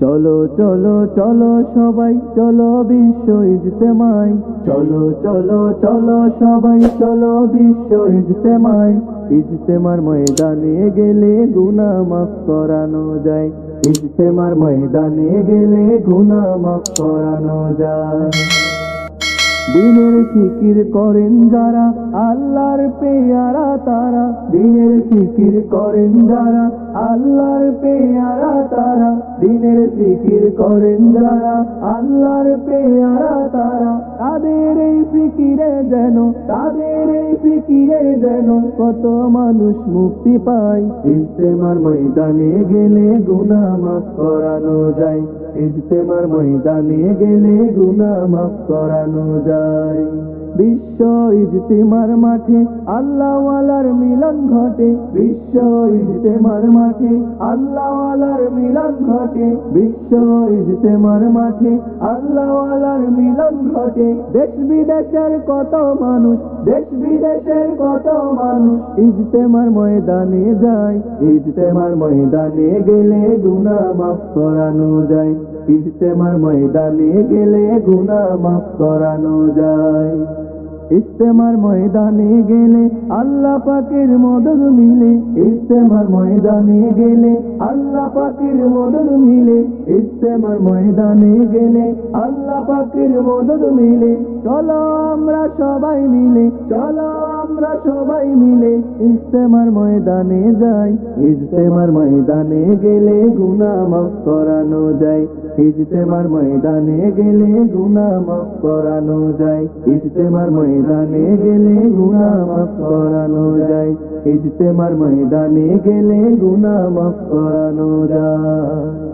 চলো চলো চলো সবাই, চলো বিশ্ব ইজতেমাই চলো চলো চলো সবাই, চলো বিশ্ব ইজতেমাই ইজতেমার ময়দানে গেলে গুনা মাফ করানো যায়। ইজতেমার ময়দানে গেলে গুনা মাফ করানো যায়। দিনের ফিকির করেন যারা আল্লাহর পেয়ারা তারা, দিনের ফিকির করেন যারা। আল্লাহর পেয়ারা তারা, দিনের ফিকির করেন যারা। আল্লাহর পেয়ারা তারা, তাদের এই ফিকিরে যেন, তাদের এই ফিকিরে যেন কত মানুষ মুক্তি পায়। ইস্তেমার ময়দানে গেলে গুনা মাফ করানো যায়। ইজতেমার ময়দানে গেলে গুনা মাফ করানো যায়। বিশ্ব ইজতেমার মাঠে, আল্লাহওয়ালার মিলন ঘটে। বিশ্ব ইজতেমার মাঠে, আল্লাহওয়ালার মিলন ঘটে। বিশ্ব ইজতেমার মাঠে, আল্লাহওয়ালার মিলন ঘটে। দেশ বিদেশের কত মানুষ, দেশ বিদেশের কত মানুষ ইজতেমার ময়দানে যায়। ইজতেমার ময়দানে গেলে গুনা মাফ করানো যায়। ইজতেমার ময়দানে গেলে গুনা মাফ করানো যায়। ইস্তেমার ময়দানে গেলে আল্লাহ পাকের মদদ মিলে। ইস্তেমার ময়দানে গেলে আল্লাহ পাকের মদদ মিলে। ইস্তেমার ময়দানে গেলে আল্লাহ পাকের মদদ মিলে। চলো আমরা সবাই মিলে, চলো আমরা সবাই মিলে ইস্তেমার ময়দানে যাই। ইস্তেমার ময়দানে গেলে গুনা মাফ করানো যায়। ইজতেমার ময়দানে গেলে গুনা মাফ করানো যায়। ইজতেমার ময়দানে গেলে গুনা মাফ করানো যায়। ইজতেমার ময়দানে গেলে গুনা মাফ করানো যায়।